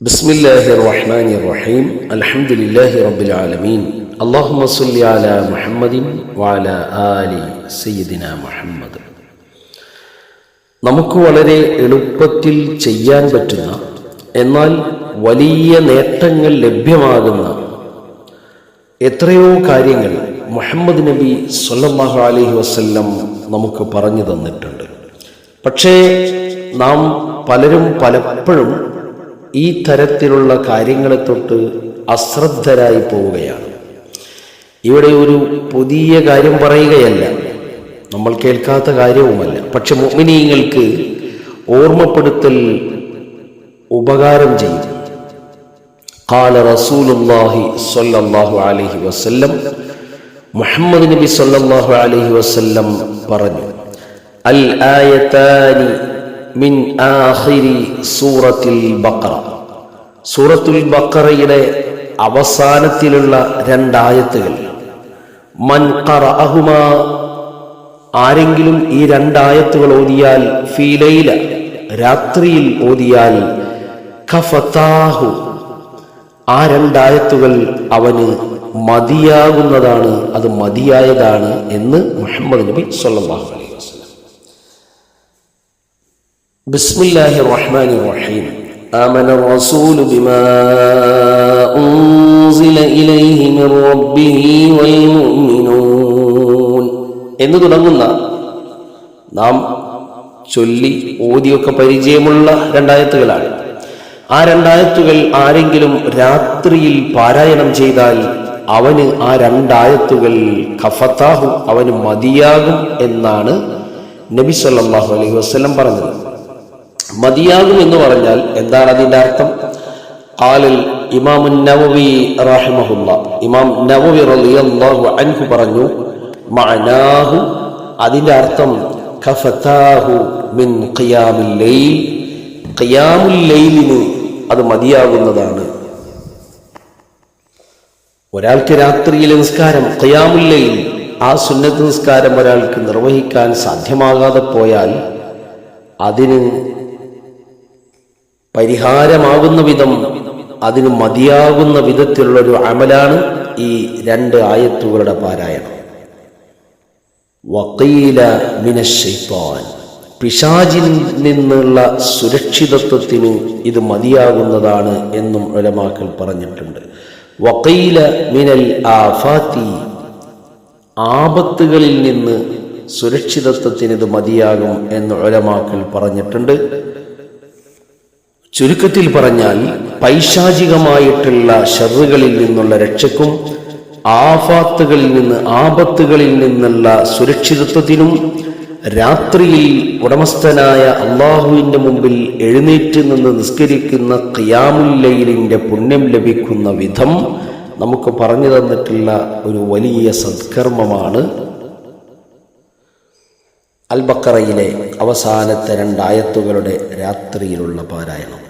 بسم الله الرحمن الرحيم الحمد لله رب العالمين اللهم صل على محمد وعلى آل سيدنا محمد നമുക്ക് വളരെ എളുപ്പത്തിൽ ചെയ്യാൻ പറ്റുന്ന എന്നാൽ വലിയ നേട്ടങ്ങൾ ലഭ്യമാകുന്ന എത്രയോ കാര്യങ്ങൾ മുഹമ്മദ് നബി സല്ലല്ലാഹു അലൈഹി വസല്ലം നമുക്ക് പറഞ്ഞു തന്നിട്ടുണ്ട് പക്ഷേ നാം പലരും പലപ്പോഴും ഈ തരത്തിലുള്ള കാര്യങ്ങളെ തൊട്ട് അശ്രദ്ധരായി പോവുകയാണ് ഇവിടെ ഒരു പുതിയ കാര്യം പറയുകയല്ല നമ്മൾ കേൾക്കാത്ത കാര്യവുമല്ല പക്ഷെ മുഅ്മിനീങ്ങൾക്ക് ഓർമ്മപ്പെടുത്തൽ ഉപകാരം ചെയ്യും قال رسول الله صلى الله عليه وسلم മുഹമ്മദ് നബി സല്ലല്ലാഹു അലൈഹി വസല്ലം പറഞ്ഞു അൽ ആയതാനി മിൻ സൂറത്തിൽ ബഖറ. സൂറത്തുൽ ബക്കറയുടെ അവസാനത്തിലുള്ള രണ്ടായത്തുകൾ. മൻ ഖറഅഹുമാ ആരെങ്കിലും ഈ രണ്ടായത്തുകൾ ഓതിയാൽ ഫീലയില രാത്രിയിൽ ഓതിയാൽ ഖഫതാഹു ആ രണ്ടായത്തുകൾ അവന് മതിയാകുന്നതാണ് അത് മതിയായതാണ് എന്ന് മുഹമ്മദ് നബി സ്വല്ലല്ലാഹു അലൈഹി വസല്ലം ബിസ്മില്ലാഹി റഹ്മാൻ റഹീം آمن الرسول بما أنزل إليه من ربه والمؤمنون എന്ന് തുടങ്ങുന്ന നാം ചൊല്ലി ഓതിയൊക്കെ പരിചയമുള്ള രണ്ടായത്തുകളാണ് ആ രണ്ടായത്തുകൾ ആരെങ്കിലും രാത്രിയിൽ പാരായണം ചെയ്താൽ അവന് ആ രണ്ടായത്തുകൾ ഖഫത്താഹു അവന് മതിയാകും എന്നാണ് നബി സല്ലല്ലാഹു അലൈഹി വസല്ലം പറഞ്ഞത് മതിയാകും എന്ന് പറഞ്ഞാൽ എന്താണ് അതിന്റെ അർത്ഥം? കാലിൽ ഇമാം നവവി റഹിമഹുല്ല ഇമാം നവവി റളിയല്ലാഹു അൻഹു പറഞ്ഞു മഅനാഹു അതിന്റെ അർത്ഥം കഫതാഹു മിൻ ഖിയാമിൽ ലൈൽ ഖിയാമുൽ ലൈലിന് അത് മതിയാകുന്നതാണ്. ഒരാൾക്ക് രാത്രിയിലെ നിസ്കാരം ഖിയാമുൽ ലൈൽ ആ സുന്നത്ത് നിസ്കാരം ഒരാൾക്ക് നിർവഹിക്കാൻ സാധ്യമാകാതെ പോയാൽ അതിന് പരിഹാരമാകുന്ന വിധം അതിന് മതിയാകുന്ന വിധത്തിലുള്ളൊരു അമലാണ് ഈ രണ്ട് ആയത്തുകളുടെ പാരായണം. വക്കീല മിനശൈത്താൻ പിശാചിൽ നിന്നുള്ള സുരക്ഷിതത്വത്തിന് ഇത് മതിയാകുന്നതാണ് എന്നും ഉലമാക്കൾ പറഞ്ഞിട്ടുണ്ട്. വക്കീല മിനൽ ആഫാത്തി. ആപത്തുകളിൽ നിന്ന് സുരക്ഷിതത്വത്തിന് ഇത് മതിയാകും എന്ന് ഉലമാക്കൾ പറഞ്ഞിട്ടുണ്ട്. ചുരുക്കത്തിൽ പറഞ്ഞാൽ പൈശാചികമായിട്ടുള്ള ഷറുകളിൽ നിന്നുള്ള രക്ഷക്കും ആഫാത്തുകളിൽ നിന്ന് ആപത്തുകളിൽ നിന്നുള്ള സുരക്ഷിതത്വത്തിനും രാത്രിയിൽ ഉടമസ്ഥനായ അള്ളാഹുവിന്റെ മുമ്പിൽ എഴുന്നേറ്റ് നിന്ന് നിസ്കരിക്കുന്ന ഖിയാമുല്ലയിലിന്റെ പുണ്യം ലഭിക്കുന്ന വിധം നമുക്ക് പറഞ്ഞു തന്നിട്ടുള്ള ഒരു വലിയ സത്കർമ്മമാണ് അൽ ബക്കറയിലെ അവസാനത്തെ രണ്ടായത്തുകളുടെ രാത്രിയിലുള്ള പാരായണം.